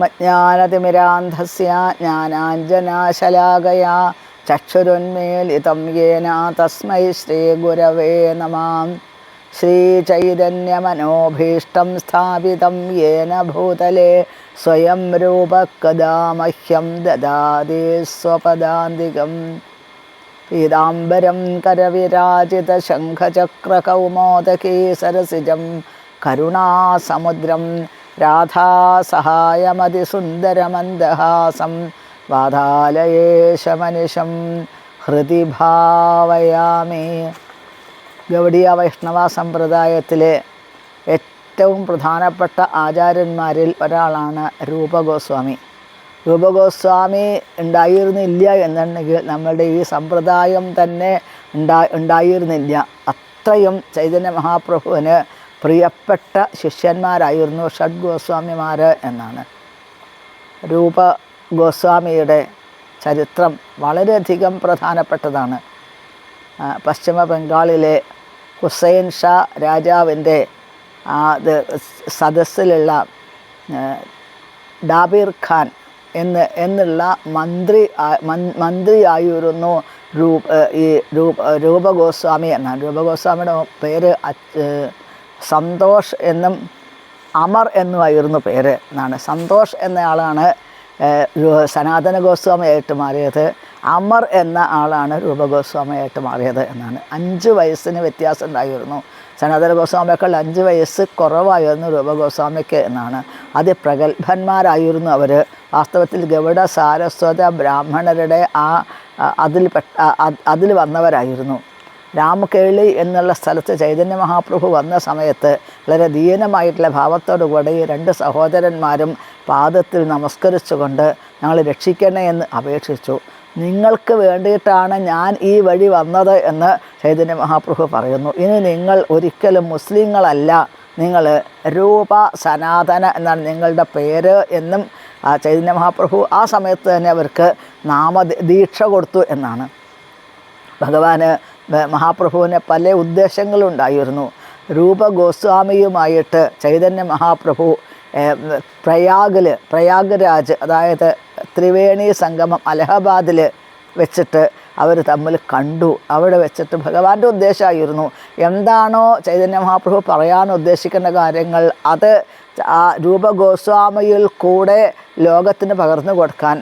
മജ്ഞാനതിമിരാന്ധസ്യ ജ്ഞാനാഞ്ജനാശലാകയാ ചക്ഷുരുന്മേലിതം യേന തസ്മൈ ശ്രീഗുരവേ നമാം. ശ്രീചൈതന്യമനോഭീഷ്ടം സ്ഥാപിതം യേന ഭൂതലെ സ്വയം രൂപക്കദാ മഹ്യം ദദാതി സ്വപദാന്തികം. പീതാംബരം കരവിരാജിതശംഖചക്രകൗമോദകീ സരസിജം കരുണാസമുദ്രം രാധാസഹായമതിസുന്ദരമന്ദഹാസം വാതാലയേശമനിഷം ഹൃതി ഭാവയാമേ ഗൗഡിയ വൈഷ്ണവ സമ്പ്രദായത്തിലെ ഏറ്റവും പ്രധാനപ്പെട്ട ആചാര്യന്മാരിൽ ഒരാളാണ് രൂപഗോസ്വാമി. രൂപഗോസ്വാമി ഉണ്ടായിരുന്നില്ല എന്നുണ്ടെങ്കിൽ നമ്മളുടെ ഈ സമ്പ്രദായം തന്നെ ഉണ്ടാ ഉണ്ടായിരുന്നില്ല. അത്രയും ചൈതന്യ മഹാപ്രഭുവിന് പ്രിയപ്പെട്ട ശിഷ്യന്മാരായിരുന്നു ഷഡ് ഗോസ്വാമിമാർ എന്നാണ്. രൂപ ഗോസ്വാമിയുടെ ചരിത്രം വളരെയധികം പ്രധാനപ്പെട്ടതാണ്. പശ്ചിമ ബംഗാളിലെ ഹുസൈൻ ഷാ രാജാവിന്റെ ഇത് സദസ്സിലുള്ള ഡാബീർ ഖാൻ എന്ന് എന്നുള്ള മന്ത്രി മന്ത്രിയായിരുന്നു രൂപ ഈ രൂപ രൂപഗോസ്വാമി എന്നാണ്. രൂപഗോസ്വാമിയുടെ പേര് സന്തോഷ് എന്നും അമർ എന്നുമായിരുന്നു പേര്. എന്നാണ്. സന്തോഷ് എന്നയാളാണ് സനാതന ഗോസ്വാമിയായിട്ട് മാറിയത്. അമർ എന്ന ആളാണ് രൂപഗോസ്വാമിയായിട്ട് മാറിയത് എന്നാണ്. അഞ്ച് വയസ്സിന് വ്യത്യാസം ഉണ്ടായിരുന്നു സനാതന ഗോസ്വാമിയേക്കാൾ അഞ്ച് വയസ്സ് കുറവായിരുന്നു രൂപഗോസ്വാമിക്ക് എന്നാണ്. അത് പ്രഗത്ഭന്മാരായിരുന്നു അവർ വാസ്തവത്തിൽ ഗൗഡ സാരസ്വത ബ്രാഹ്മണരുടെ ആ അതിൽ അതിൽ വന്നവരായിരുന്നു. രാമകേളി എന്നുള്ള സ്ഥലത്ത് ചൈതന്യ മഹാപ്രഭു വന്ന സമയത്ത് വളരെ ദീനമായിട്ടുള്ള ഭാവത്തോടുകൂടി രണ്ട് സഹോദരന്മാരും പാദത്തിൽ നമസ്കരിച്ചുകൊണ്ട് ഞങ്ങൾ രക്ഷിക്കണേ എന്ന് അപേക്ഷിച്ചു. നിങ്ങൾക്ക് വേണ്ടിയിട്ടാണ് ഞാൻ ഈ വഴി വന്നത് എന്ന് ചൈതന്യ മഹാപ്രഭു പറയുന്നു. ഇനി നിങ്ങൾ ഒരിക്കലും മുസ്ലിങ്ങളല്ല. നിങ്ങൾ രൂപ സനാതന എന്നാണ് നിങ്ങളുടെ പേര് എന്നും ചൈതന്യ മഹാപ്രഭു ആ സമയത്ത് തന്നെ അവർക്ക് നാമ ദീക്ഷ കൊടുത്തു എന്നാണ്. ഭഗവാന് മഹാപ്രഭുവിന് പല ഉദ്ദേശങ്ങളുണ്ടായിരുന്നു. രൂപഗോസ്വാമിയുമായിട്ട് ചൈതന്യ മഹാപ്രഭു പ്രയാഗിൽ പ്രയാഗരാജ് അതായത് ത്രിവേണി സംഗമം അലഹബാദിൽ വെച്ചിട്ട് അവർ തമ്മിൽ കണ്ടു. അവിടെ വെച്ചിട്ട് ഭഗവാന്റെ ഉദ്ദേശമായിരുന്നു. എന്താണോ ചൈതന്യ മഹാപ്രഭു പറയാൻ ഉദ്ദേശിക്കുന്ന കാര്യങ്ങൾ അത് ആ രൂപഗോസ്വാമിയിൽ കൂടെ ലോകത്തിന് പകർന്നു കൊടുക്കാൻ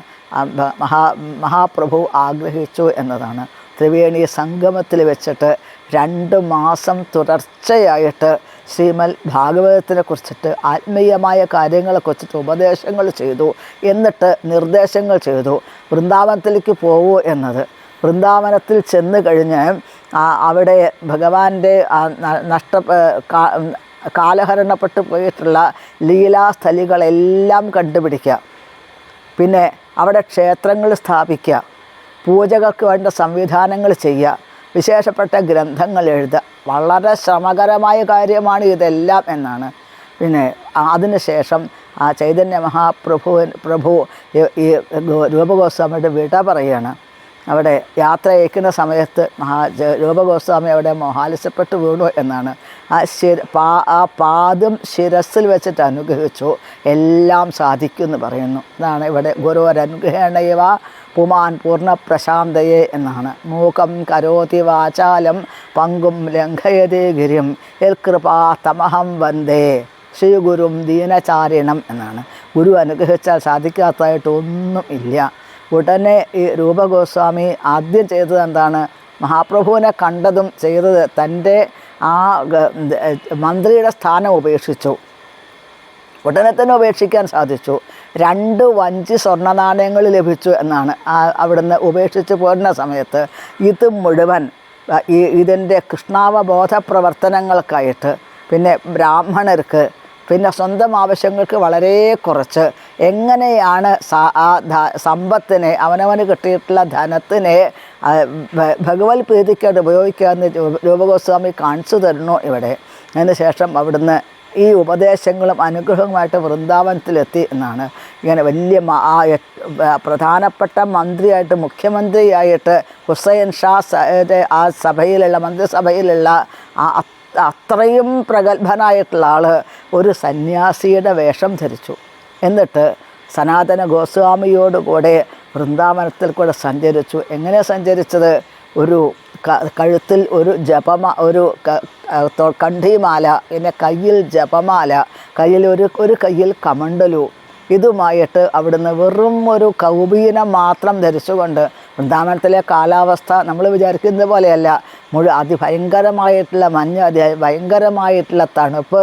മഹാ മഹാപ്രഭു ആഗ്രഹിച്ചു എന്നതാണ്. ത്രിവേണി സംഗമത്തിൽ വെച്ചിട്ട് രണ്ട് മാസം തുടർച്ചയായിട്ട് ശ്രീമൽ ഭാഗവതത്തിനെ കുറിച്ചിട്ട് ആത്മീയമായ കാര്യങ്ങളെ കുറിച്ചിട്ട് ഉപദേശങ്ങൾ ചെയ്തു. എന്നിട്ട് നിർദ്ദേശങ്ങൾ ചെയ്തു. വൃന്ദാവനത്തിലേക്ക് പോകൂ എന്നത്. വൃന്ദാവനത്തിൽ ചെന്ന് കഴിഞ്ഞ് അവിടെ ഭഗവാന്റെ നഷ്ട കാലഹരണപ്പെട്ടു പോയിട്ടുള്ള ലീലാസ്ഥലികളെല്ലാം കണ്ടുപിടിക്കുക. പിന്നെ അവിടെ ക്ഷേത്രങ്ങൾ സ്ഥാപിക്കുക. പൂജകൾക്ക് വേണ്ട സംവിധാനങ്ങൾ ചെയ്യുക വിശേഷപ്പെട്ട ഗ്രന്ഥങ്ങൾ എഴുതുക. വളരെ ശ്രമകരമായ കാര്യമാണ് ഇതെല്ലാം എന്നാണ്. പിന്നെ അതിനുശേഷം ആ ചൈതന്യ മഹാപ്രഭു പ്രഭു ഈ- രൂപഗോസ്വാമിയുടെ വിട പറയുകയാണ്. അവിടെ യാത്ര അയക്കുന്ന സമയത്ത് മഹാ രൂപഗോസ്വാമി അവിടെ മോഹാലിസപ്പെട്ട് വീണു എന്നാണ്. ആ ശിര പാ ആ പാദം ശിരസിൽ വെച്ചിട്ട് അനുഗ്രഹിച്ചു. എല്ലാം സാധിക്കും എന്ന് പറയുന്നു. ഇതാണ് ഇവിടെ ഗുരുവരനുഗ്രഹണയവ. പുമാൻ പൂർണ പ്രശാന്തയെ എന്നാണ്. മൂകം കരോതി വാചാലം പങ്കും ലംഘയതേ ഗിരിം. യൽകൃപാ തമഹം വന്ദേ. ശ്രീഗുരും ദീനചാരിണം എന്നാണ്. ഗുരു അനുഗ്രഹിച്ചാൽ സാധിക്കാത്തതായിട്ട് ഒന്നും ഇല്ല. ഉടനെ ഈ രൂപഗോസ്വാമി ആദ്യം ചെയ്തത് എന്താണ്? മഹാപ്രഭുവിനെ കണ്ടതും ചെയ്തത് തന്റെ ആ മന്ത്രിയുടെ സ്ഥാനം ഉപേക്ഷിച്ചു. ഉടനെ തന്നെ ഉപേക്ഷിക്കാൻ സാധിച്ചു. രണ്ട് വഞ്ചി സ്വർണ നാണയങ്ങൾ ലഭിച്ചു എന്നാണ്. അവിടുന്ന് ഉപേക്ഷിച്ച് പോരുന്ന സമയത്ത് ഇത് മുഴുവൻ ഈ ഇതിന്റെ കൃഷ്ണാവബോധ പ്രവർത്തനങ്ങൾക്കായിട്ട് പിന്നെ ബ്രാഹ്മണർക്ക് പിന്നെ സ്വന്തം ആവശ്യങ്ങൾക്ക് വളരെ കുറച്ച്. എങ്ങനെയാണ് സമ്പത്തിനെ അവനവന് കിട്ടിയിട്ടുള്ള ധനത്തിനെ ഭഗവത് പ്രീതിക്കായിട്ട് ഉപയോഗിക്കാമെന്ന് രൂപഗോസ്വാമി കാണിച്ചു തരുന്നു ഇവിടെ. അതിന് ശേഷം അവിടുന്ന് ഈ ഉപദേശങ്ങളും അനുഗ്രഹവുമായിട്ട് വൃന്ദാവനത്തിലെത്തി എന്നാണ്. ഇങ്ങനെ വലിയ ആ പ്രധാനപ്പെട്ട മന്ത്രിയായിട്ട് മുഖ്യമന്ത്രിയായിട്ട് ഹുസൈൻ ഷാ ആ സഭയിലുള്ള മന്ത്രിസഭയിലുള്ള ആ അത്രയും പ്രഗത്ഭനായിട്ടുള്ള ആൾ ഒരു സന്യാസിയുടെ വേഷം ധരിച്ചു. എന്നിട്ട് സനാതന ഗോസ്വാമിയോടുകൂടെ വൃന്ദാവനത്തിൽ കൂടെ സഞ്ചരിച്ചു. എങ്ങനെ സഞ്ചരിച്ചത്? ഒരു കഴുത്തിൽ ഒരു ജപമ ഒരു കണ്ടിമാല പിന്നെ കയ്യിൽ ജപമാല കയ്യിൽ ഒരു ഒരു കയ്യിൽ കമണ്ടലു. ഇതുമായിട്ട് അവിടുന്ന് വെറും ഒരു കൗപീനം മാത്രം ധരിച്ചുകൊണ്ട് വൃന്ദാവനത്തിലെ കാലാവസ്ഥ നമ്മൾ വിചാരിക്കുന്നത് പോലെയല്ല. മുഴു അതിഭയങ്കരമായിട്ടുള്ള മഞ്ഞ് അതി ഭയങ്കരമായിട്ടുള്ള തണുപ്പ്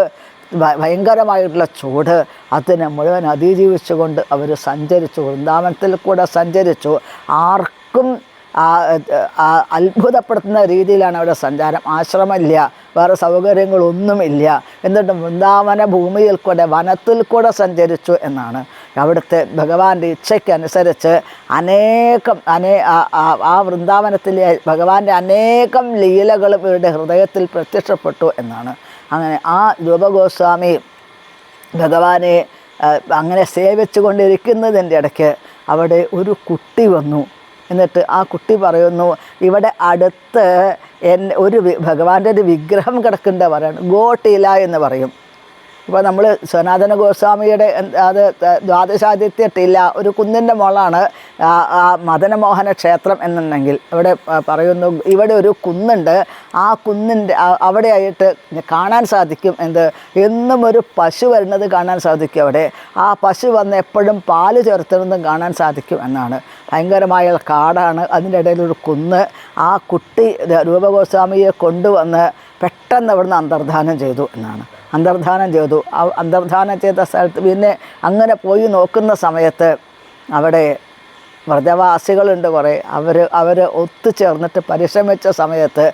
ഭയങ്കരമായിട്ടുള്ള ചൂട്. അതിനെ മുഴുവൻ അതിജീവിച്ചുകൊണ്ട് അവർ സഞ്ചരിച്ചു. വൃന്ദാവനത്തിൽ കൂടെ സഞ്ചരിച്ചു. ആർക്കും അത്ഭുതപ്പെടുത്തുന്ന രീതിയിലാണ് അവിടെ സഞ്ചാരം. ആശ്രമമില്ല. വേറെ സൗകര്യങ്ങളൊന്നുമില്ല. എന്നിട്ട് വൃന്ദാവന ഭൂമിയിൽ കൂടെ വനത്തിൽ കൂടെ സഞ്ചരിച്ചു എന്നാണ്. അവിടുത്തെ ഭഗവാന്റെ ഇച്ഛയ്ക്കനുസരിച്ച് അനേകം അനേ ആ- വൃന്ദാവനത്തിലെ ഭഗവാന്റെ അനേകം ലീലകളും ഇവരുടെ ഹൃദയത്തിൽ പ്രത്യക്ഷപ്പെട്ടു എന്നാണ്. അങ്ങനെ ആ രൂപഗോസ്വാമി ഭഗവാനെ അങ്ങനെ സേവിച്ചു കൊണ്ടിരിക്കുന്നതിന്റെ ഇടയ്ക്ക് അവിടെ ഒരു കുട്ടി വന്നു. എന്നിട്ട് ആ കുട്ടി പറയുന്നു ഇവിടെ അടുത്ത് എൻ ഒരു ഭഗവാന്റെ ഒരു വിഗ്രഹം കിടക്കേണ്ട പറയാണ്. ഗോട്ടില എന്ന് പറയും. ഇപ്പോൾ നമ്മൾ സനാതന ഗോസ്വാമിയുടെ അത് ദ്വാദശാദിത്യത്തില്ല ദ്വാദശാദിത്യ ഒരു കുന്നിന്റെ മോളാണ് ആ മദനമോഹന ക്ഷേത്രം എന്നുണ്ടെങ്കിൽ ഇവിടെ പറയുന്നു ഇവിടെ ഒരു കുന്നുണ്ട് ആ കുന്നിന്റെ അവിടെയായിട്ട് കാണാൻ സാധിക്കും എന്ത് എന്നും ഒരു പശു വരുന്നത് കാണാൻ സാധിക്കും അവിടെ ആ പശു വന്ന് എപ്പോഴും പാൽ ചേർത്തുന്നതും കാണാൻ സാധിക്കും എന്നാണ്. ഭയങ്കരമായ കാടാണ് അതിന്റെ ഇടയിലൊരു കുന്ന് ആ കുട്ടി രൂപഗോസ്വാമിയെ കൊണ്ടുവന്ന് പെട്ടെന്ന് അവിടുന്ന് അന്തർധാനം ചെയ്തു എന്നാണ്. അന്തർധാനം ചെയ്തു. അന്തർധാനം ചെയ്ത സ്ഥലത്ത് പിന്നെ അങ്ങനെ പോയി നോക്കുന്ന സമയത്ത് അവിടെ വ്രജവാസികളുണ്ട് കുറേ. അവർ അവർ ഒത്തുചേർന്നിട്ട് പരിശ്രമിച്ച സമയത്ത്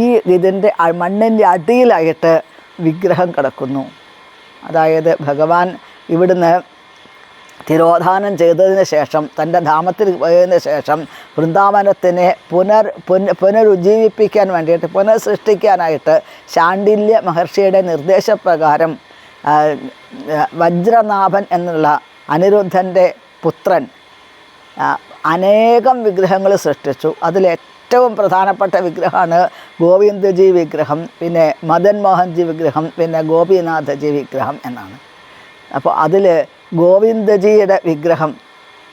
ഈ ഇതിന്റെ മണ്ണിന്റെ അടിയിലായിട്ട് വിഗ്രഹം കിടക്കുന്നു. അതായത് ഭഗവാൻ ഇവിടുന്ന് തിരോധാനം ചെയ്തതിന് ശേഷം തന്റെ ധാമത്തിൽ പോയതിന് ശേഷം വൃന്ദാവനത്തിനെ പുനർ പുന പുനരുജ്ജീവിപ്പിക്കാൻ വേണ്ടിയിട്ട് പുനഃസൃഷ്ടിക്കാനായിട്ട് ശാണ്ഡില്യ മഹർഷിയുടെ നിർദ്ദേശപ്രകാരം വജ്രനാഭൻ എന്നുള്ള അനിരുദ്ധന്റെ പുത്രൻ അനേകം വിഗ്രഹങ്ങൾ സൃഷ്ടിച്ചു. അതിൽ ഏറ്റവും പ്രധാനപ്പെട്ട വിഗ്രഹമാണ് ഗോവിന്ദജി വിഗ്രഹം പിന്നെ മദൻ മോഹൻജി വിഗ്രഹം പിന്നെ ഗോപിനാഥജി വിഗ്രഹം എന്നാണ്. അപ്പോൾ അതിൽ ഗോവിന്ദജിയുടെ വിഗ്രഹം.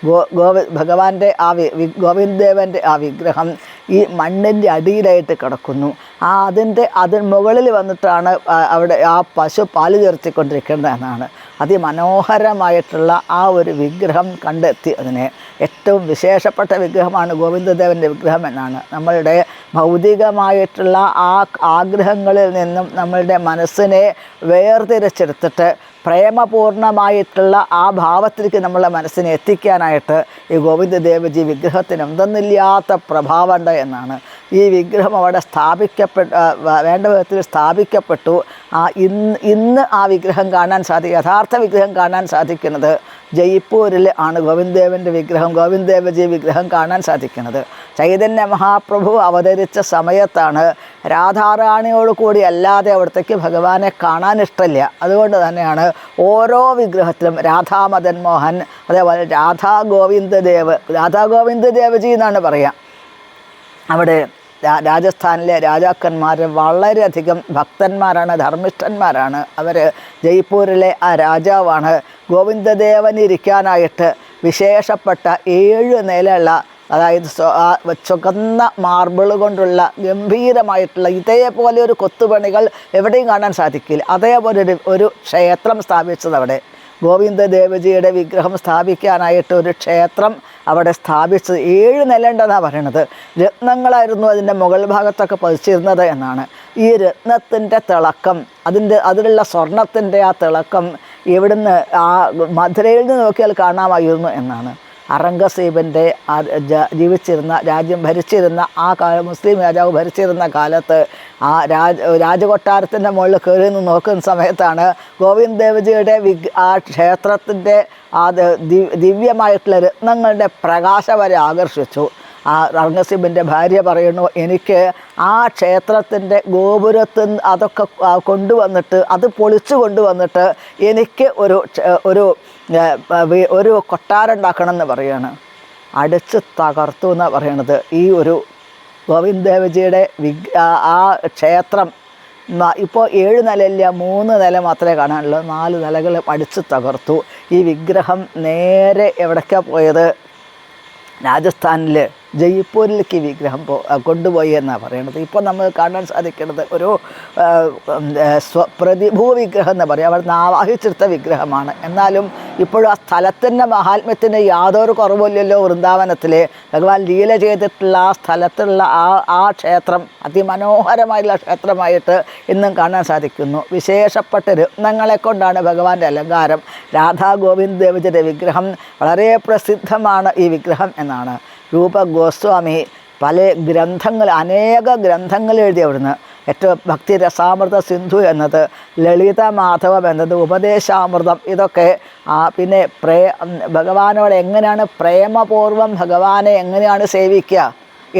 ഗോ ഗോവി ഭഗവാന്റെ ആ വി ഗോവിന്ദേവന്റെ ആ വിഗ്രഹം ഈ മണ്ണിന്റെ അടിയിലായിട്ട് കിടക്കുന്നു. ആ അതിന്റെ അതിന് മുകളിൽ വന്നിട്ടാണ് അവിടെ ആ പശു പാൽ ചേർത്തിക്കൊണ്ടിരിക്കുന്നത് എന്നാണ്. അതിമനോഹരമായിട്ടുള്ള ആ ഒരു വിഗ്രഹം കണ്ടെത്തി അതിനെ. ഏറ്റവും വിശേഷപ്പെട്ട വിഗ്രഹമാണ് ഗോവിന്ദദേവന്റെ വിഗ്രഹം എന്നാണ്. നമ്മളുടെ ഭൗതികമായിട്ടുള്ള ആ ആഗ്രഹങ്ങളിൽ നിന്നും നമ്മളുടെ മനസ്സിനെ വേർതിരിച്ചെടുത്തിട്ട് പ്രേമപൂർണമായിട്ടുള്ള ആ ഭാവത്തിലേക്ക് നമ്മളെ മനസ്സിനെ എത്തിക്കാനായിട്ട് ഈ ഗോവിന്ദദേവജി വിഗ്രഹത്തിന് എന്തെന്നില്ലാത്ത പ്രഭാവമുണ്ട് എന്നാണ് ഈ വിഗ്രഹം അവിടെ സ്ഥാപിക്കപ്പെട്ട വേണ്ട വിധത്തിൽ സ്ഥാപിക്കപ്പെട്ടു. ആ ഇന്ന് ഇന്ന് ആ വിഗ്രഹം കാണാൻ സാധിക്കും. യഥാർത്ഥ വിഗ്രഹം കാണാൻ സാധിക്കുന്നത് ജയ്പൂരിൽ ആണ് ഗോവിന്ദേവന്റെ വിഗ്രഹം ഗോവിന്ദേവജി വിഗ്രഹം കാണാൻ സാധിക്കുന്നത്. ചൈതന്യ മഹാപ്രഭു അവതരിച്ച സമയത്താണ് രാധാറാണിയോട് കൂടി അല്ലാതെ അവിടത്തേക്ക് ഭഗവാനെ കാണാൻ ഇഷ്ടമില്ല. അതുകൊണ്ട് തന്നെയാണ് ഓരോ വിഗ്രഹത്തിലും രാധാ മദൻ മോഹൻ അതേപോലെ രാധാ ഗോവിന്ദദേവ് രാധാ ഗോവിന്ദദേവജി എന്നാണ് പറയുക. അവിടെ രാജസ്ഥാനിലെ രാജാക്കന്മാർ വളരെയധികം ഭക്തന്മാരാണ് ധർമ്മിഷ്ഠന്മാരാണ്. അവർ ജയ്പൂരിലെ ആ രാജാവാണ്. ഗോവിന്ദദേവനിരിക്കാനായിട്ട് വിശേഷപ്പെട്ട ഏഴ് നിലയുള്ള അതായത് ചുകന്ന മാർബിൾ കൊണ്ടുള്ള ഗംഭീരമായിട്ടുള്ള ഇതേപോലെ ഒരു കൊത്തുപണികൾ എവിടെയും കാണാൻ സാധിക്കില്ല. അതേപോലെ ഒരു ഒരു ക്ഷേത്രം സ്ഥാപിച്ചത് അവിടെ ഗോവിന്ദദേവജിയുടെ വിഗ്രഹം സ്ഥാപിക്കാനായിട്ട് ഒരു ക്ഷേത്രം അവിടെ സ്ഥാപിച്ചത് ഏഴ് നിലയുണ്ടെന്നാണ് പറയണത്. രത്നങ്ങളായിരുന്നു അതിന്റെ മുകൾ ഭാഗത്തൊക്കെ പതിച്ചിരുന്നത് എന്നാണ്. ഈ രത്നത്തിന്റെ തിളക്കം അതിന്റെ അതിലുള്ള സ്വർണത്തിന്റെ ആ തിളക്കം ഇവിടുന്ന് ആ മധുരയിൽ നിന്ന് നോക്കിയാൽ കാണാമായിരുന്നു എന്നാണ്. അറംഗസീബിന്റെ ജീവിച്ചിരുന്ന രാജ്യം ഭരിച്ചിരുന്ന ആ കാലം മുസ്ലിം രാജാവ് ഭരിച്ചിരുന്ന കാലത്ത് ആ രാജ രാജകൊട്ടാരത്തിന്റെ മുകളിൽ കയറി നിന്ന് നോക്കുന്ന സമയത്താണ് ഗോവിന്ദ് ദേവജിയുടെ വിഗ് ആ ക്ഷേത്രത്തിന്റെ ആ ദിവ്യമായിട്ടുള്ള രത്നങ്ങളുടെ പ്രകാശം വരെ ആകർഷിച്ചു. ആ അറംഗസീബിന്റെ ഭാര്യ പറയുന്നു എനിക്ക് ആ ക്ഷേത്രത്തിന്റെ ഗോപുരത്തിൽ അതൊക്കെ കൊണ്ടുവന്നിട്ട് അത് പൊളിച്ചു കൊണ്ടുവന്നിട്ട് എനിക്ക് ഒരു ഒരു ഒരു കൊട്ടാരം എന്ന് പറയുകയാണ് അടിച്ച് തകർത്തു എന്നാണ് പറയണത്. ഈ ഒരു ഗോവിന്ദ് ദേവജിയുടെ ആ- ആ ക്ഷേത്രം ഇപ്പോൾ ഏഴ് നിലയില്ല മൂന്ന് നില മാത്രമേ കാണാനുള്ളൂ. നാല് നിലകൾ അടിച്ച് തകർത്തു. ഈ വിഗ്രഹം നേരെ എവിടേക്കാണ് പോയത്? രാജസ്ഥാനിൽ ജയ്പൂരിലേക്ക് വിഗ്രഹം പോ കൊണ്ടുപോയി എന്നാണ് പറയുന്നത് ഇപ്പോൾ നമ്മൾ കാണാൻ സാധിക്കുന്നത് ഒരു സ്വ പ്രതിഭൂ വിഗ്രഹം എന്ന് പറയും. അവിടെ ആവാഹിച്ചെടുത്ത വിഗ്രഹമാണ്. എന്നാലും ഇപ്പോഴും ആ സ്ഥലത്തിന്റെ മഹാത്മ്യത്തിന് യാതൊരു കുറവില്ലല്ലോ വൃന്ദാവനത്തിൽ ഭഗവാൻ ലീല ചെയ്തിട്ടുള്ള ആ സ്ഥലത്തുള്ള ആ ആ ക്ഷേത്രം അതിമനോഹരമായിട്ടുള്ള ക്ഷേത്രമായിട്ട് ഇന്നും കാണാൻ സാധിക്കുന്നു. വിശേഷപ്പെട്ട രത്നങ്ങളെ കൊണ്ടാണ് ഭഗവാന്റെ അലങ്കാരം. രാധാ ഗോവിന്ദ് ദേവജിയുടെ വിഗ്രഹം വളരെ പ്രസിദ്ധമാണ് ഈ വിഗ്രഹം എന്നാണ്. രൂപ ഗോസ്വാമി പല ഗ്രന്ഥങ്ങൾ അനേക ഗ്രന്ഥങ്ങൾ എഴുതി അവിടുന്ന്. ഏറ്റവും ഭക്തി രസാമൃത സിന്ധു എന്നത് ലളിത മാധവം എന്നത് ഉപദേശാമൃതം ഇതൊക്കെ പിന്നെ പ്രേ ഭഗവാനോട് എങ്ങനെയാണ് പ്രേമപൂർവം ഭഗവാനെ എങ്ങനെയാണ് സേവിക്കുക?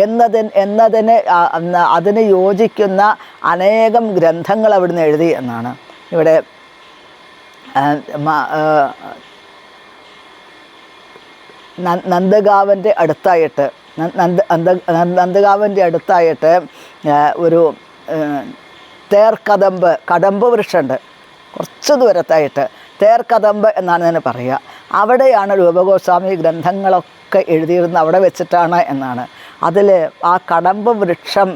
എന്നതിന് എന്നതിന് അതിന് യോജിക്കുന്ന അനേകം ഗ്രന്ഥങ്ങൾ അവിടുന്ന് എഴുതി എന്നാണ്. ഇവിടെ നന്ദഗാവന്റെ അടുത്തായിട്ട് നന്ദ നന്ദ നന്ദഗാവന്റെ അടുത്തായിട്ട് ഒരു തേർക്കദമ്പ് കടമ്പ് വൃക്ഷമുണ്ട് കുറച്ച് ദൂരത്തായിട്ട് തേർക്കദമ്പ് എന്നാണ് ഞാൻ പറയുക. അവിടെയാണ് രൂപഗോസ്വാമി ഗ്രന്ഥങ്ങളൊക്കെ എഴുതിയിരുന്നത്. അവിടെ വെച്ചിട്ടാണ് എന്നാണ്. അതിൽ ആ കടമ്പ് വൃക്ഷം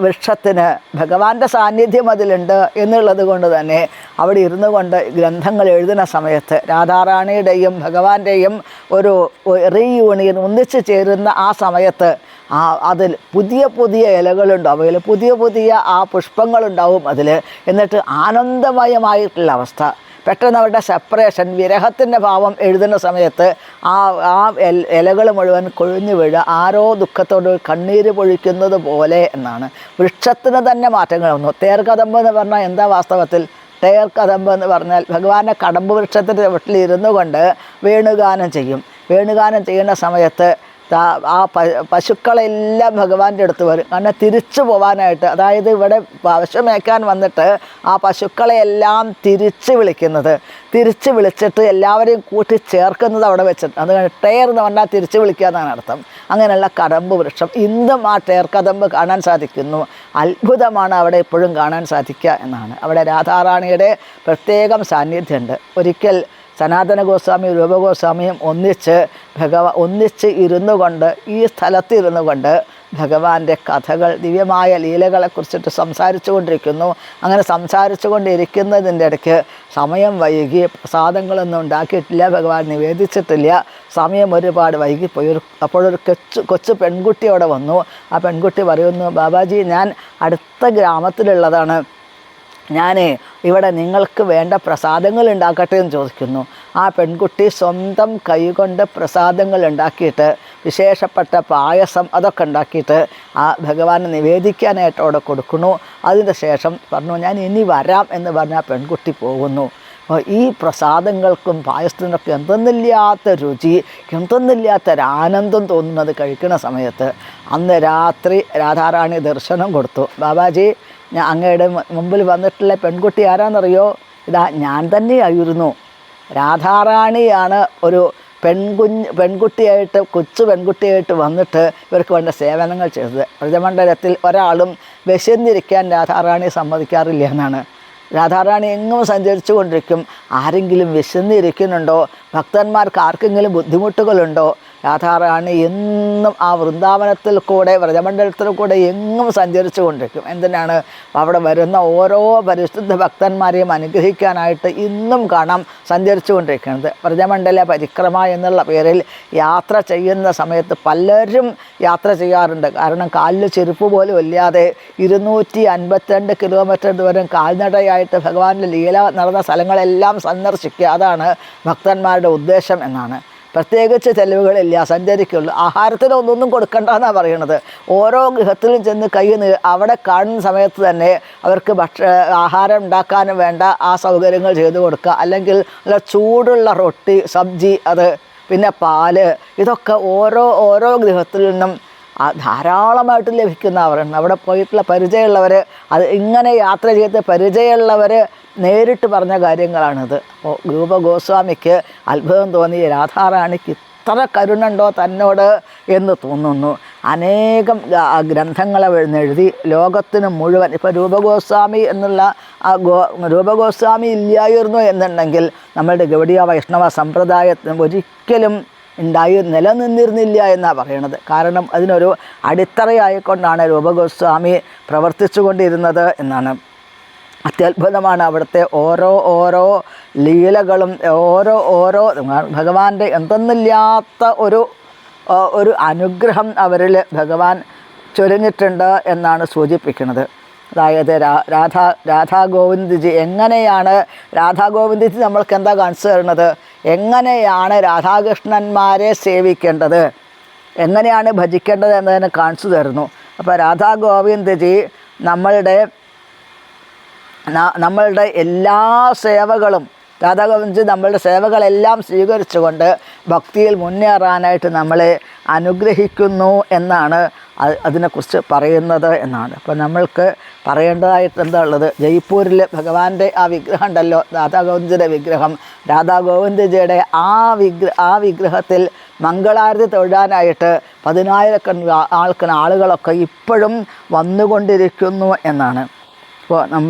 വൃക്ഷത്തിന് ഭഗവാന്റെ സാന്നിധ്യം അതിലുണ്ട് എന്നുള്ളത് കൊണ്ട് തന്നെ അവിടെ ഇരുന്നു കൊണ്ട് ഗ്രന്ഥങ്ങൾ എഴുതുന്ന സമയത്ത് രാധാറാണിയുടെയും ഭഗവാന്റെയും ഒരു റീയൂണിയൻ ഒന്നിച്ചു ചേരുന്ന ആ സമയത്ത് ആ അതിൽ പുതിയ പുതിയ ഇലകളുണ്ടാവും അതിൽ പുതിയ പുതിയ ആ പുഷ്പങ്ങളുണ്ടാവും അതിൽ. എന്നിട്ട് ആനന്ദമയമായിട്ടുള്ള അവസ്ഥ. പെട്ടെന്ന് അവരുടെ സെപ്പറേഷൻ വിരഹത്തിന്റെ ഭാവം എഴുതുന്ന സമയത്ത് ആ ആ ഇലകൾ മുഴുവൻ കൊഴിഞ്ഞു വീഴുക ആരോ ദുഃഖത്തോട് കണ്ണീര് പൊഴിക്കുന്നത് പോലെ എന്നാണ്. വൃക്ഷത്തിന് തന്നെ മാറ്റങ്ങൾ വന്നു. തേർക്കഥമ്പ് എന്ന് പറഞ്ഞാൽ എന്താ വാസ്തവത്തിൽ? ടയർ കദമ്പ് എന്ന് പറഞ്ഞാൽ ഭഗവാന്റെ കടമ്പ് വൃക്ഷത്തിന്റെ വീട്ടിൽ ഇരുന്നു കൊണ്ട് വേണുഗാനം ചെയ്യും. വേണുഗാനം ചെയ്യുന്ന സമയത്ത് ആ പശുക്കളെല്ലാം ഭഗവാന്റെ അടുത്ത് വരും. കാരണം തിരിച്ചു പോവാനായിട്ട് അതായത് ഇവിടെ പശു മേക്കാൻ വന്നിട്ട് ആ പശുക്കളെയെല്ലാം തിരിച്ച് വിളിക്കുന്നത് തിരിച്ച് വിളിച്ചിട്ട് എല്ലാവരെയും കൂട്ടി ചേർക്കുന്നത് അവിടെ വെച്ചിട്ട് അത് ടയർ എന്ന് പറഞ്ഞാൽ തിരിച്ച് വിളിക്കുക എന്നാണ് അർത്ഥം. അങ്ങനെയുള്ള കടമ്പ് വൃക്ഷം ഇന്നും ആ ടയർ കദമ്പ് കാണാൻ സാധിക്കുന്നു. അത്ഭുതമാണ് അവിടെ ഇപ്പോഴും കാണാൻ സാധിക്കുക എന്നാണ്. അവിടെ രാധാറാണിയുടെ പ്രത്യേകം സാന്നിധ്യമുണ്ട്. ഒരിക്കൽ സനാതന ഗോസ്വാമി രൂപഗോസ്വാമിയും ഒന്നിച്ച് ഭഗവാ ഒന്നിച്ച് ഇരുന്നു കൊണ്ട് ഈ സ്ഥലത്ത് ഇരുന്നു കൊണ്ട് ഭഗവാന്റെ കഥകൾ ദിവ്യമായ ലീലകളെക്കുറിച്ചിട്ട് സംസാരിച്ചു കൊണ്ടിരിക്കുന്നു. അങ്ങനെ സംസാരിച്ചു കൊണ്ടിരിക്കുന്നതിന്റെ ഇടയ്ക്ക് സമയം വൈകി പ്രസാദങ്ങളൊന്നും ഉണ്ടാക്കിയിട്ടില്ല ഭഗവാൻ നിവേദിച്ചിട്ടില്ല. സമയം ഒരുപാട് വൈകിപ്പോയി ഒരു അപ്പോഴൊരു കൊച്ചു കൊച്ചു അവിടെ വന്നു. ആ പെൺകുട്ടി പറയുന്നു ബാബാജി ഞാൻ അടുത്ത ഗ്രാമത്തിലുള്ളതാണ്. ഞാനേ ഇവിടെ നിങ്ങൾക്ക് വേണ്ട പ്രസാദങ്ങൾ ഉണ്ടാക്കട്ടെ എന്ന് ചോദിക്കുന്നു. ആ പെൺകുട്ടി സ്വന്തം കൈകൊണ്ട് പ്രസാദങ്ങൾ ഉണ്ടാക്കിയിട്ട് വിശേഷപ്പെട്ട പായസം അതൊക്കെ ഉണ്ടാക്കിയിട്ട് ആ ഭഗവാനെ നിവേദിക്കാനായിട്ട് അവിടെ കൊടുക്കുന്നു. അതിന് ശേഷം പറഞ്ഞു ഞാൻ ഇനി വരാം എന്ന് പറഞ്ഞ പെൺകുട്ടി പോകുന്നു. ഈ പ്രസാദങ്ങൾക്കും പായസത്തിനൊക്കെ എന്തെന്നില്ലാത്ത രുചി എന്തെന്നില്ലാത്ത ഒരു ആനന്ദം തോന്നുന്നത് കഴിക്കുന്ന സമയത്ത് അന്ന് രാത്രി രാധാറാണി ദർശനം കൊടുത്തു. ബാബാജി അങ്ങയുടെ മുമ്പിൽ വന്നിട്ടുള്ള പെൺകുട്ടി ആരാന്നറിയോ? ഇതാ ഞാൻ തന്നെയായിരുന്നു. രാധാറാണിയാണ് ഒരു പെൺകുഞ്ഞ് പെൺകുട്ടിയായിട്ട് കൊച്ചു പെൺകുട്ടിയായിട്ട് വന്നിട്ട് ഇവർക്ക് വേണ്ട സേവനങ്ങൾ ചെയ്തത്. വ്രജമണ്ഡലത്തിൽ ഒരാളും വിശന്നിരിക്കാൻ രാധാറാണി സമ്മതിക്കാറില്ല എന്നാണ്. രാധാറാണി എങ്ങും സഞ്ചരിച്ചു കൊണ്ടിരിക്കും ആരെങ്കിലും വിശന്നിരിക്കുന്നുണ്ടോ? ഭക്തന്മാർക്ക് ആർക്കെങ്കിലും ബുദ്ധിമുട്ടുകളുണ്ടോ? രാധാറാണി എന്നും ആ വൃന്ദാവനത്തിൽ കൂടെ വ്രജമണ്ഡലത്തിൽ കൂടെ എങ്ങും സഞ്ചരിച്ചു കൊണ്ടിരിക്കും. എന്തിനാണ്? അവിടെ വരുന്ന ഓരോ പരിശുദ്ധ ഭക്തന്മാരെയും അനുഗ്രഹിക്കാനായിട്ട് ഇന്നും കാണാം സഞ്ചരിച്ചു കൊണ്ടിരിക്കുന്നത്. വ്രജമണ്ഡല പരിക്രമ എന്നുള്ള പേരിൽ യാത്ര ചെയ്യുന്ന സമയത്ത് പലരും യാത്ര ചെയ്യാറുണ്ട്. കാരണം കാലിൽ ചെരുപ്പ് പോലും ഇല്ലാതെ ഇരുന്നൂറ്റി അൻപത്തിരണ്ട് കിലോമീറ്റർ ദൂരം കാൽനടയായിട്ട് ഭഗവാന്റെ ലീല നടന്ന സ്ഥലങ്ങളെല്ലാം സന്ദർശിക്കുക. അതാണ് ഭക്തന്മാരുടെ ഉദ്ദേശം എന്നാണ്. പ്രത്യേകിച്ച് ചെലവുകളില്ല സഞ്ചരിക്കുള്ളൂ. ആഹാരത്തിന് ഒന്നൊന്നും കൊടുക്കണ്ട എന്നാണ് പറയണത്. ഓരോ ഗൃഹത്തിലും ചെന്ന് കൈ അവിടെ കാണുന്ന സമയത്ത് തന്നെ അവർക്ക് ഭക്ഷ ആഹാരം ഉണ്ടാക്കാനും വേണ്ട ആ സൗകര്യങ്ങൾ ചെയ്തു കൊടുക്കുക. അല്ലെങ്കിൽ നല്ല ചൂടുള്ള റൊട്ടി സബ്ജി അത് പിന്നെ പാൽ ഇതൊക്കെ ഓരോ ഓരോ ഗൃഹത്തിൽ നിന്നും ധാരാളമായിട്ട് ലഭിക്കുന്നവരാണ് അവിടെ പോയിട്ടുള്ള പരിചയമുള്ളവർ അത് ഇങ്ങനെ യാത്ര ചെയ്ത് പരിചയമുള്ളവർ നേരിട്ട് പറഞ്ഞ കാര്യങ്ങളാണിത്. രൂപ ഗോസ്വാമിക്ക് അത്ഭുതം തോന്നി രാധാറാണിക്ക് ഇത്ര കരുണുണ്ടോ തന്നോട് എന്ന് തോന്നുന്നു. അനേകം ഗ്രന്ഥങ്ങളെ എഴുതി ലോകത്തിന് മുഴുവൻ. ഇപ്പോൾ രൂപഗോസ്വാമി എന്നുള്ള ആ ഗോ രൂപഗോസ്വാമി ഇല്ലായിരുന്നു എന്നുണ്ടെങ്കിൽ നമ്മളുടെ ഗൗഡിയ വൈഷ്ണവ സമ്പ്രദായത്തിന് ഒരിക്കലും ഉണ്ടായി നിലനിന്നിരുന്നില്ല എന്നാണ് പറയണത്. കാരണം അതിനൊരു അടിത്തറയായിക്കൊണ്ടാണ് രൂപഗോസ്വാമി പ്രവർത്തിച്ചു കൊണ്ടിരുന്നത് എന്നാണ്. അത്യത്ഭുതമാണ് അവിടുത്തെ ഓരോ ഓരോ ലീലകളും ഓരോ ഓരോ ഭഗവാന്റെ എന്തെന്നില്ലാത്ത ഒരു ഒരു അനുഗ്രഹം അവരിൽ ഭഗവാൻ ചൊരിഞ്ഞിട്ടുണ്ട് എന്നാണ് സൂചിപ്പിക്കുന്നത്. അതായത് രാധാ രാധാഗോവിന്ദ്ജി എങ്ങനെയാണ് രാധാഗോവിന്ദ്ജി നമ്മൾക്ക് എന്താ കാണിച്ചു തരുന്നത്? എങ്ങനെയാണ് രാധാകൃഷ്ണന്മാരെ സേവിക്കേണ്ടത്? എങ്ങനെയാണ് ഭജിക്കേണ്ടത് എന്നതിനെ കാണിച്ചു തരുന്നു. അപ്പോൾ രാധാഗോവിന്ദ്ജി നമ്മളുടെ നമ്മളുടെ എല്ലാ സേവകളും രാധാഗോവിന്ദ്ജി നമ്മളുടെ സേവകളെല്ലാം സ്വീകരിച്ചുകൊണ്ട് ഭക്തിയിൽ മുന്നേറാനായിട്ട് നമ്മളെ അനുഗ്രഹിക്കുന്നു എന്നാണ് അതിനെക്കുറിച്ച് പറയുന്നത് എന്നാണ്. അപ്പോൾ നമ്മൾക്ക് പറയേണ്ടതായിട്ട് എന്താ ഉള്ളത്? ജയ്പൂരിൽ ഭഗവാന്റെ ആ വിഗ്രഹം ഉണ്ടല്ലോ രാധാഗോവിന്ദജിയുടെ വിഗ്രഹം. രാധാഗോവിന്ദജിയുടെ ആ വിഗ്ര ആ വിഗ്രഹത്തിൽ മംഗളാരതി തൊഴാനായിട്ട് പതിനായിരക്കണ ആൾക്കണ ആളുകളൊക്കെ ഇപ്പോഴും വന്നുകൊണ്ടിരിക്കുന്നു എന്നാണ്. ഇപ്പോൾ നം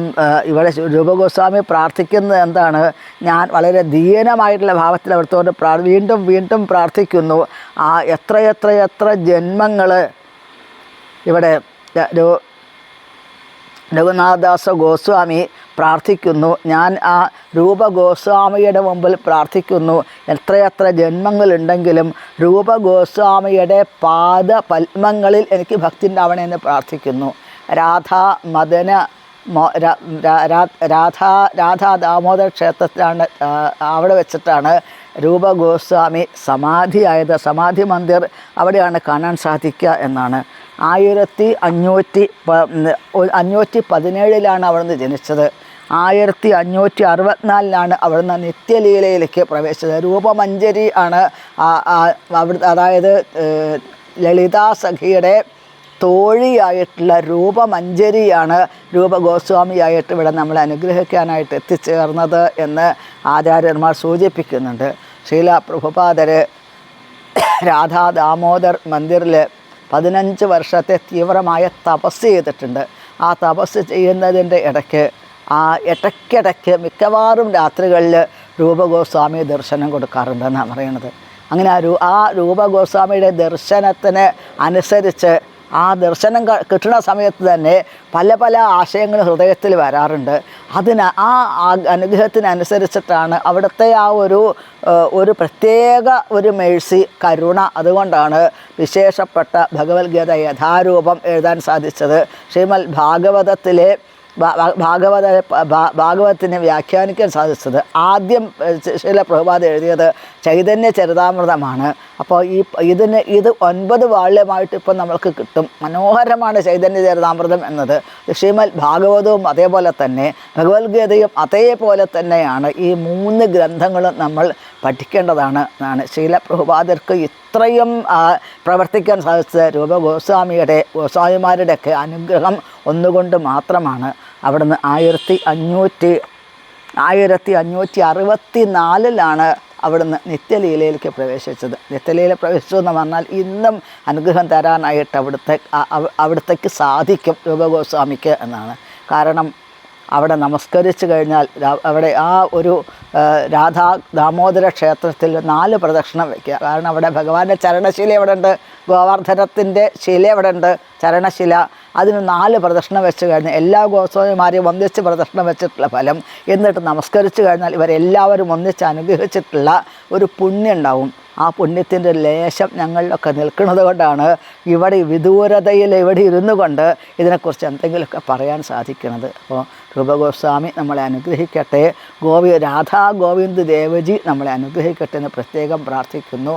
ഇവിടെ രൂപഗോസ്വാമി പ്രാർത്ഥിക്കുന്നത് എന്താണ്? ഞാൻ വളരെ ദീനമായിട്ടുള്ള ഭാവത്തിൽ അവിടുത്തോട് പ്രാ വീണ്ടും വീണ്ടും പ്രാർത്ഥിക്കുന്നു. ആ എത്ര എത്ര എത്ര ജന്മങ്ങൾ ഇവിടെ രഘുനാഥദാസ ഗോസ്വാമി പ്രാർത്ഥിക്കുന്നു. ഞാൻ ആ രൂപ ഗോസ്വാമിയുടെ മുമ്പിൽ പ്രാർത്ഥിക്കുന്നു. എത്രയെത്ര ജന്മങ്ങളുണ്ടെങ്കിലും രൂപ ഗോസ്വാമിയുടെ പാദ പത്മങ്ങളിൽ എനിക്ക് ഭക്തി ഉണ്ടാവണമെന്ന് പ്രാർത്ഥിക്കുന്നു. രാധാ മദന രാധാ രാധാ ദാമോദര ക്ഷേത്രത്തിലാണ് അവിടെ വെച്ചിട്ടാണ് രൂപ ഗോസ്വാമി സമാധിയായത്. സമാധി മന്ദിർ അവിടെയാണ് കാണാൻ സാധിക്കുക എന്നാണ്. ആയിരത്തി അഞ്ഞൂറ്റി അഞ്ഞൂറ്റി പതിനേഴിലാണ് അവിടുന്ന് ജനിച്ചത്. ആയിരത്തി അഞ്ഞൂറ്റി അറുപത്തിനാലിലാണ് അവിടുന്ന് നിത്യലീലയിലേക്ക് പ്രവേശിച്ചത്. രൂപമഞ്ജരി ആണ് അവിടുത്തെ അതായത് ലളിതാ സഖിയുടെ തോഴിയായിട്ടുള്ള രൂപമഞ്ജരിയാണ് രൂപഗോസ്വാമിയായിട്ട് ഇവിടെ നമ്മൾ അനുഗ്രഹിക്കാനായിട്ട് എത്തിച്ചേർന്നത് എന്ന് ആചാര്യന്മാർ സൂചിപ്പിക്കുന്നുണ്ട്. ശീല പ്രഭുപാദർ രാധാ ദാമോദർ മന്ദിറിൽ പതിനഞ്ച് വർഷത്തെ തീവ്രമായ തപസ് ചെയ്തിട്ടുണ്ട്. ആ തപസ് ചെയ്യുന്നതിന്റെ ഇടയ്ക്ക് ആ ഇടയ്ക്കിടയ്ക്ക് മിക്കവാറും രാത്രികളിൽ രൂപഗോസ്വാമി ദർശനം കൊടുക്കാറുണ്ടെന്നാണ് പറയുന്നത്. അങ്ങനെ ആ രൂ ആ രൂപഗോസ്വാമിയുടെ ദർശനത്തിന് അനുസരിച്ച് ആ ദർശനം കിട്ടുന്ന സമയത്ത് തന്നെ പല പല ആശയങ്ങൾ ഹൃദയത്തിൽ വരാറുണ്ട് അതിന് ആ അനുഗ്രഹത്തിനനുസരിച്ചിട്ടാണ് അവിടുത്തെ ആ ഒരു ഒരു പ്രത്യേക ഒരു മേഴ്സി കരുണ അതുകൊണ്ടാണ് വിശേഷപ്പെട്ട ഭഗവത്ഗീത യഥാരൂപം എഴുതാൻ സാധിച്ചത് ശ്രീമൽ ഭാഗവതത്തിലെ ഭാഗവത ഭാഗവതത്തിനെ വ്യാഖ്യാനിക്കാൻ സാധിച്ചത് ആദ്യം ശീല പ്രഭുപാദ എഴുതിയത് ചൈതന്യ ചരിതാമൃതമാണ് അപ്പോൾ ഈ ഇതിന് ഇത് ഒൻപത് വാള്യമായിട്ട് ഇപ്പം നമ്മൾക്ക് കിട്ടും. മനോഹരമാണ് ചൈതന്യ ചരിതാമൃതം എന്നത്. ശ്രീമൽ ഭാഗവതവും അതേപോലെ തന്നെ ഭഗവത്ഗീതയും അതേപോലെ തന്നെയാണ് ഈ മൂന്ന് ഗ്രന്ഥങ്ങളും നമ്മൾ പഠിക്കേണ്ടതാണ് എന്നാണ് ശീല പ്രഭുപാദർക്ക് ഇത്രയും പ്രവർത്തിക്കാൻ സാധിച്ചത്. രൂപ ഗോസ്വാമിയുടെ ഗോസ്വാമിമാരുടെയൊക്കെ അനുഗ്രഹം ഒന്നുകൊണ്ട് മാത്രമാണ്. അവിടുന്ന് ആയിരത്തി അഞ്ഞൂറ്റി ആയിരത്തി അഞ്ഞൂറ്റി അറുപത്തി നാലിലാണ് അവിടുന്ന് നിത്യലീലയിലേക്ക് പ്രവേശിച്ചത്. നിത്യലീല പ്രവേശിച്ചു എന്ന് പറഞ്ഞാൽ ഇന്നും അനുഗ്രഹം തരാനായിട്ട് അവിടുത്തെ അവിടുത്തേക്ക് സാധിക്കും രൂപഗോസ്വാമിക്ക് എന്നാണ്. കാരണം അവിടെ നമസ്കരിച്ചു കഴിഞ്ഞാൽ അവിടെ ആ ഒരു രാധാ ദാമോദര ക്ഷേത്രത്തിൽ നാല് പ്രദക്ഷിണം വയ്ക്കുക കാരണം അവിടെ ഭഗവാന്റെ ചരണശില എവിടെ ഉണ്ട് ഗോവർദ്ധനത്തിന്റെ ശില എവിടെ ഉണ്ട് ചരണശില. അതിന് നാല് പ്രദക്ഷിണം വെച്ച് കഴിഞ്ഞാൽ എല്ലാ ഗോസ്വാമിമാരെയും ഒന്നിച്ച് പ്രദക്ഷിണം വെച്ചിട്ടുള്ള ഫലം എന്നിട്ട് നമസ്കരിച്ചു കഴിഞ്ഞാൽ ഇവരെല്ലാവരും ഒന്നിച്ച് അനുഗ്രഹിച്ചിട്ടുള്ള ഒരു പുണ്യം ഉണ്ടാവും ആ പുണ്യത്തിന്റെ ലേശം ഞങ്ങളിലൊക്കെ നിൽക്കുന്നത് കൊണ്ടാണ് ഇവിടെ വിദൂരതയിൽ ഇവിടെ ഇരുന്നു കൊണ്ട് ഇതിനെക്കുറിച്ച് എന്തെങ്കിലുമൊക്കെ പറയാൻ സാധിക്കുന്നത്. അപ്പോൾ രൂപഗോസ്വാമി നമ്മളെ അനുഗ്രഹിക്കട്ടെ. ഗോവി രാധാ ഗോവിന്ദ് ദേവജി നമ്മളെ അനുഗ്രഹിക്കട്ടെ എന്ന് പ്രത്യേകം പ്രാർത്ഥിക്കുന്നു.